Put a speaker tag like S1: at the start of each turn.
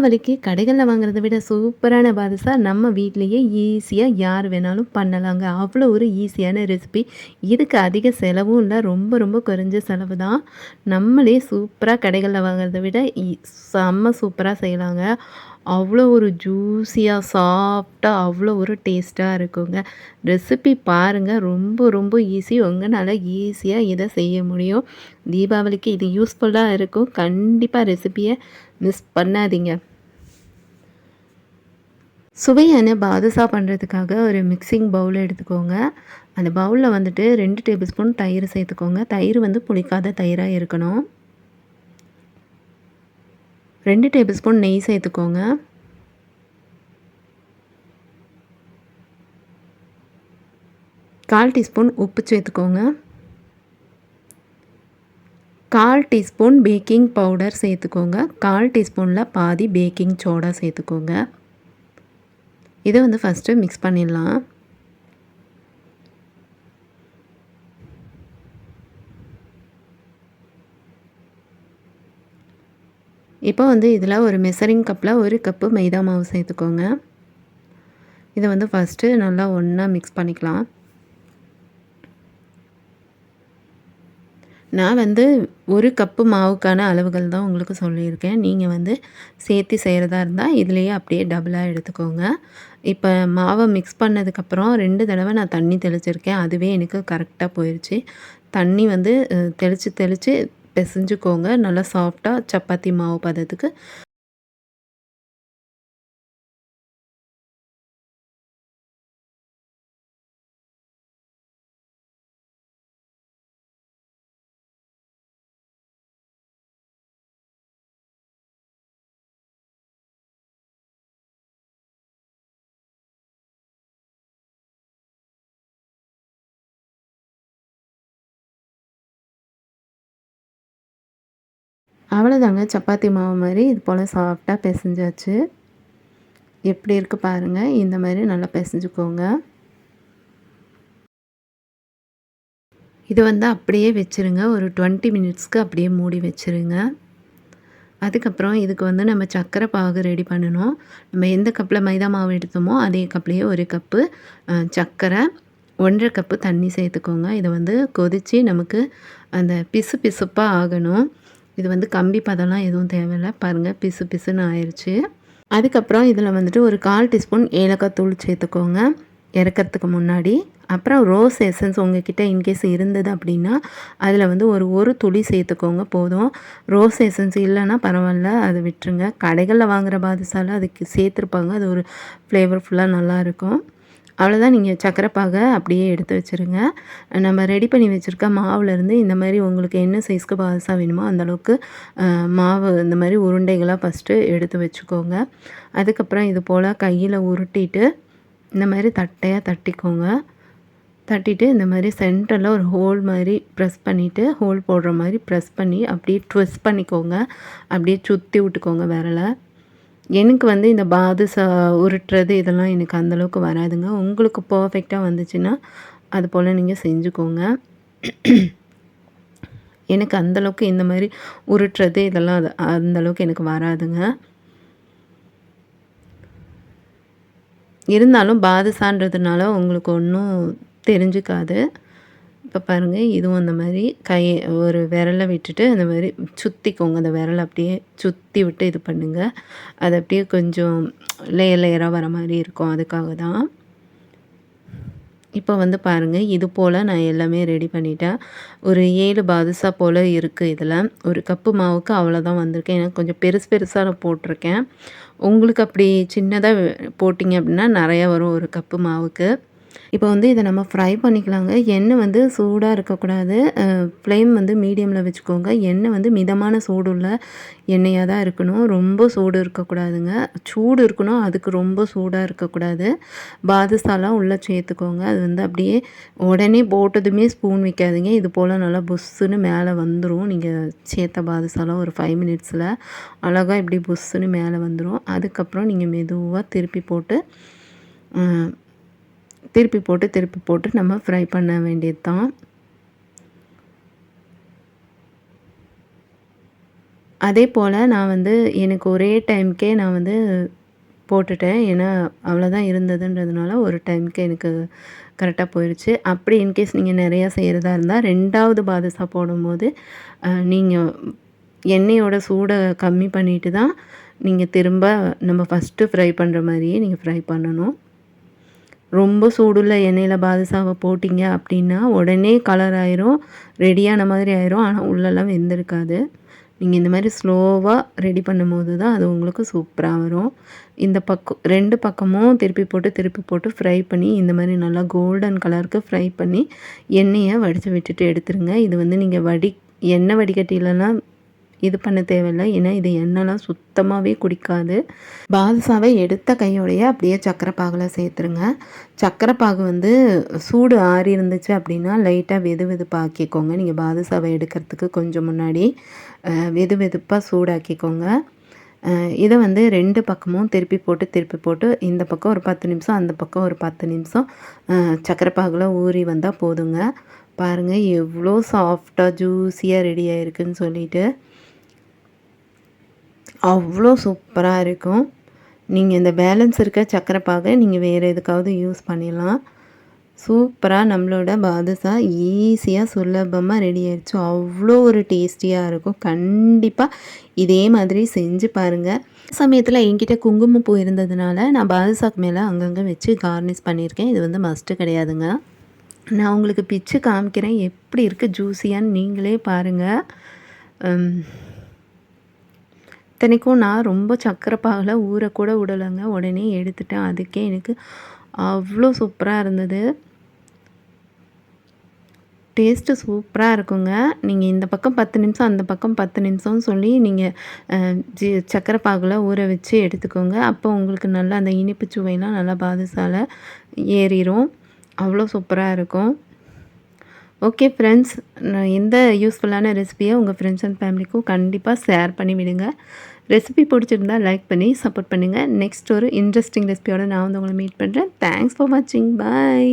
S1: தீபாவளிக்கு கடைகளில் வாங்குறத விட சூப்பரான பாதுஷா நம்ம வீட்லேயே ஈஸியாக யார் வேணாலும் பண்ணலாங்க. அவ்வளோ ஒரு ஈஸியான ரெசிபி இதுக்கு அதிக செலவும் இல்லை ரொம்ப ரொம்ப குறைஞ்ச செலவு தான். நம்மளே சூப்பராக கடைகளில் வாங்குறத விட ஈ- செம்ம சூப்பராக செய்யலாங்க. அவ்வளோ ஒரு ஜூஸியாக சாஃப்டாக அவ்வளோ ஒரு டேஸ்ட்டாக இருக்குங்க. ரெசிபி பாருங்கள் ரொம்ப ரொம்ப ஈஸி உங்களால் ஈஸியாக இதை செய்ய முடியும். தீபாவளிக்கு இது யூஸ்ஃபுல்லாக இருக்கும். கண்டிப்பாக ரெசிபியை மிஸ் பண்ணாதீங்க. சுவையான பாதுஷா பண்ணுறதுக்காக ஒரு மிக்சிங் பவுல் எடுத்துக்கோங்க. அந்த பவுலில் வந்துட்டு ரெண்டு டேபிள் ஸ்பூன் தயிர் சேர்த்துக்கோங்க. தயிர் வந்து புளிக்காத தயிராக இருக்கணும். ரெண்டு டேபிள் ஸ்பூன் நெய் சேர்த்துக்கோங்க. கால் டீஸ்பூன் உப்பு சேர்த்துக்கோங்க. கால் டீஸ்பூன் பேக்கிங் பவுடர் சேர்த்துக்கோங்க. கால் டீஸ்பூனில் பாதி பேக்கிங் சோடா சேர்த்துக்கோங்க. இதை வந்து ஃபஸ்ட்டு மிக்ஸ் பண்ணிடலாம். இப்போ வந்து இதில் ஒரு மெசரிங் கப்பில் ஒரு கப்பு மைதா மாவு சேர்த்துக்கோங்க. இதை வந்து ஃபஸ்ட்டு நல்லா ஒன்றா மிக்ஸ் பண்ணிக்கலாம். நான் வந்து ஒரு கப்பு மாவுக்கான அளவுகள் தான் உங்களுக்கு சொல்லியிருக்கேன். நீங்கள் வந்து சேர்த்து செய்கிறதா இருந்தால் இதுலேயே அப்படியே டபுளாக எடுத்துக்கோங்க. இப்போ மாவை மிக்ஸ் பண்ணதுக்கப்புறம் ரெண்டு தடவை நான் தண்ணி தெளிச்சிருக்கேன். அதுவே எனக்கு கரெக்டாக போயிடுச்சு தண்ணி வந்து தெளித்து தெளித்து பிசைஞ்சுக்கோங்க. நல்லா சாஃப்டாக சப்பாத்தி மாவு பதத்துக்கு அவ்வளோதாங்க சப்பாத்தி மாவு மாதிரி இது போல் சாஃப்டாக பிசைஞ்சாச்சு. எப்படி இருக்குது பாருங்கள் இந்த மாதிரி நல்லா பிசைஞ்சுக்கோங்க. இது வந்து அப்படியே வச்சுருங்க. ஒரு டுவெண்ட்டி மினிட்ஸ்க்கு அப்படியே மூடி வச்சுருங்க. அதுக்கப்புறம் இதுக்கு வந்து நம்ம சர்க்கரை பாகு ரெடி பண்ணணும். நம்ம எந்த கப்பில் மைதா மாவு எடுத்தோமோ அதே கப்லேயே ஒரு கப்பு சர்க்கரை ஒன்றரை கப்பு தண்ணி சேர்த்துக்கோங்க. இதை வந்து கொதித்து நமக்கு அந்த பிசு பிசுப்பாக ஆகணும். இது வந்து கம்பி பதம்லாம் எதுவும் தேவையில்லை. பாருங்கள் பிசு பிசுன்னு ஆயிடுச்சு அதுக்கப்புறம் இதில் வந்துட்டு ஒரு கால் டீஸ்பூன் ஏலக்காய் தூள் சேர்த்துக்கோங்க. இறக்கறதுக்கு முன்னாடி. அப்புறம் ரோஸ் எசன்ஸ் உங்ககிட்ட இன்கேஸ் இருந்தது அப்படின்னா அதில் வந்து ஒரு ஒரு துளி சேர்த்துக்கோங்க போதும். ரோஸ் எசன்ஸ் இல்லைன்னா பரவாயில்ல அதை விட்டுருங்க. கடைகளில் வாங்குகிற பாதுசால அதுக்கு சேர்த்துருப்பாங்க. அது ஒரு ஃப்ளேவர்ஃபுல்லாக நல்லாயிருக்கும் அவ்வளோதான் நீங்கள் சக்கரை பாகை அப்படியே எடுத்து வச்சுருங்க. நம்ம ரெடி பண்ணி வச்சுருக்க மாவுலேருந்து இந்த மாதிரி உங்களுக்கு என்ன சைஸ்க்கு பாதுசாக வேணுமோ அந்தளவுக்கு மாவு இந்த மாதிரி உருண்டைகளாக ஃபஸ்ட்டு எடுத்து வச்சுக்கோங்க. அதுக்கப்புறம் இது போல் கையில் உருட்டிட்டு இந்த மாதிரி தட்டையாக தட்டிக்கோங்க. தட்டிட்டு இந்த மாதிரி சென்டரில் ஒரு ஹோல் மாதிரி ப்ரெஸ் பண்ணிவிட்டு ஹோல் போடுற மாதிரி ப்ரெஸ் பண்ணி அப்படியே ட்விஸ்ட் பண்ணிக்கோங்க. அப்படியே சுற்றி விட்டுக்கோங்க விரலை. எனக்கு வந்து இந்த பாதுசா உருட்டுறது இதெல்லாம் எனக்கு அந்தளவுக்கு வராதுங்க. உங்களுக்கு பர்ஃபெக்டாக வந்துச்சுன்னா அது போல் நீங்கள் செஞ்சுக்கோங்க. எனக்கு அந்தளவுக்கு இந்த மாதிரி உருட்டுறது இதெல்லாம் அது அந்தளவுக்கு எனக்கு வராதுங்க. இருந்தாலும் பாதுசான்றதுனால உங்களுக்கு ஒன்றும் தெரிஞ்சுக்காது. இப்போ பாருங்கள் இதுவும் அந்த மாதிரி கையை ஒரு விரலை விட்டுட்டு அந்த மாதிரி சுற்றிக்கோங்க அந்த விரலை அப்படியே சுற்றி விட்டு இது பண்ணுங்கள் அது அப்படியே கொஞ்சம் லேயர் லேயராக வர மாதிரி இருக்கும். அதுக்காக தான். இப்போ வந்து பாருங்கள் இது போல் நான் எல்லாமே ரெடி பண்ணிட்டேன். ஒரு ஏழு பாதுசா போல் இருக்குது இதில். ஒரு கப்பு மாவுக்கு அவ்வளோதான் வந்திருக்கேன். ஏன்னா கொஞ்சம் பெருசு பெருசாக நான் போட்டிருக்கேன். உங்களுக்கு அப்படி சின்னதாக போட்டிங்க அப்படின்னா நிறையா வரும் ஒரு கப்பு மாவுக்கு. இப்போ வந்து இதை நம்ம ஃப்ரை பண்ணிக்கலாங்க. எண்ணெய் வந்து சூடாக இருக்கக்கூடாது. ஃப்ளேம் வந்து மீடியமில் வச்சுக்கோங்க. எண்ணெய் வந்து மிதமான சூடுள்ள எண்ணெயாக தான் இருக்கணும். ரொம்ப சூடு இருக்கக்கூடாதுங்க. சூடு இருக்கணும் அதுக்கு ரொம்ப சூடாக இருக்கக்கூடாது. பாதுஷாலாம் உள்ளே சேர்த்துக்கோங்க. அது வந்து அப்படியே உடனே போட்டதுமே ஸ்பூன் வைக்காதீங்க. இது போல் நல்லா புஸ்ஸுன்னு மேலே வந்துடும் நீங்கள் சேர்த்த பாதுஷாலாம் ஒரு ஃபைவ் மினிட்ஸில் அழகாக இப்படி புஸ்ஸுன்னு மேலே வந்துடும் அதுக்கப்புறம் நீங்கள் மெதுவாக திருப்பி போட்டு திருப்பி போட்டு திருப்பி போட்டு நம்ம ஃப்ரை பண்ண வேண்டியது தான் அதே போல் நான் வந்து எனக்கு ஒரே டைம்க்கே நான் வந்து போட்டுட்டேன். ஏன்னா அவ்வளோதான் இருந்ததுன்றதுனால ஒரு டைமுக்கு எனக்கு கரெக்டாக போயிடுச்சு அப்படி இன்கேஸ் நீங்கள் நிறையா செய்கிறதா இருந்தால் ரெண்டாவது பாதுஷா போடும்போது நீங்கள் எண்ணெயோட சூடை கம்மி பண்ணிட்டு தான் நீங்கள் திரும்ப நம்ம ஃபஸ்ட்டு ஃப்ரை பண்ணுற மாதிரியே நீங்கள் ஃப்ரை பண்ணணும். ரொம்ப சூடுள்ள எண்ணெயில் பாதுஷாவை போட்டிங்க அப்படின்னா உடனே கலர் ஆயிரும் ரெடியான மாதிரி ஆயிரும். ஆனால் உள்ளெல்லாம் வெந்திருக்காது. நீங்கள் இந்த மாதிரி ஸ்லோவாக ரெடி பண்ணும்போது தான் அது உங்களுக்கு சூப்பராக வரும். இந்த பக்கம் ரெண்டு பக்கமும் திருப்பி போட்டு திருப்பி போட்டு ஃப்ரை பண்ணி இந்த மாதிரி நல்லா கோல்டன் கலருக்கு ஃப்ரை பண்ணி எண்ணெயை வடித்து விட்டுட்டு எடுத்துருங்க. இது வந்து நீங்கள் வடி எண்ணெய் வடிகட்டிலலாம் இது பண்ண தேவையில்லை. ஏன்னா இது எண்ணெய்லாம் சுத்தமாகவே குடிக்காது. பாதுஷாவை எடுத்த கையோடையே அப்படியே சக்கரை பாகில் சேர்த்துருங்க. சக்கரை பாகு வந்து சூடு ஆறி இருந்துச்சு அப்படின்னா லைட்டாக வெது வெதுப்பாக்கிக்கோங்க நீங்கள் பாதுஷாவை எடுக்கிறதுக்கு கொஞ்சம் முன்னாடி வெது வெதுப்பாக சூடாக்கிக்கோங்க. இதை வந்து ரெண்டு பக்கமும் திருப்பி போட்டு திருப்பி போட்டு இந்த பக்கம் ஒரு பத்து நிமிஷம் அந்த பக்கம் ஒரு பத்து நிமிஷம் சக்கரை பாகில் ஊறி வந்தால் போதுங்க. பாருங்கள் எவ்வளோ சாஃப்டாக ஜூஸியாக ரெடி ஆகிருக்குன்னு சொல்லிட்டு. அவ்வளோ சூப்பராக இருக்கும். நீங்கள் இந்த பேலன்ஸ் இருக்க சக்கரை பாகை நீங்கள் வேறு எதுக்காவது யூஸ் பண்ணிடலாம். சூப்பராக நம்மளோட பாதுஷா ஈஸியாக சுலபமாக ரெடி ஆயிடுச்சு. அவ்வளோ ஒரு டேஸ்டியாக இருக்கும். கண்டிப்பாக இதே மாதிரி செஞ்சு பாருங்கள் சமயத்தில் என்கிட்ட குங்குமப்பூ இருந்ததுனால நான் பாதுஷாக்கு மேலே அங்கங்கே வச்சு கார்னிஷ் பண்ணியிருக்கேன். இது வந்து மஸ்ட்டு கிடையாதுங்க. நான் உங்களுக்கு பிச்சு காமிக்கிறேன். எப்படி இருக்குது ஜூஸியான்னு நீங்களே பாருங்கள் இத்தனைக்கும் நான் ரொம்ப சக்கரை பாகில் ஊறக்கூட விடலைங்க. உடனே எடுத்துட்டேன். அதுக்கே எனக்கு அவ்வளோ சூப்பராக இருந்தது. டேஸ்ட்டு சூப்பராக இருக்குங்க. நீங்கள் இந்த பக்கம் பத்து நிமிஷம் அந்த பக்கம் பத்து நிமிஷம்னு சொல்லி நீங்கள் ஜி சக்கரை பாகில் ஊற வச்சு எடுத்துக்கோங்க. அப்போ உங்களுக்கு நல்லா அந்த இனிப்பு சுவையெல்லாம் நல்லா பாதுசால ஏறிடும் அவ்வளோ சூப்பராக இருக்கும். ஓகே ஃப்ரெண்ட்ஸ் நான் எந்த யூஸ்ஃபுல்லான ரெசிபியை உங்கள் ஃப்ரெண்ட்ஸ் அண்ட் ஃபேமிலிக்கும் கண்டிப்பாக ஷேர் பண்ணி விடுங்க. ரெசிபி பிடிச்சிருந்தா லைக் பண்ணி சப்போர்ட் பண்ணுங்கள் நெக்ஸ்ட் ஒரு இன்ட்ரெஸ்டிங் ரெசிபியோட நான் வந்து உங்களை மீட் பண்ணுறேன் தேங்க்ஸ் ஃபார் வாட்சிங் பாய்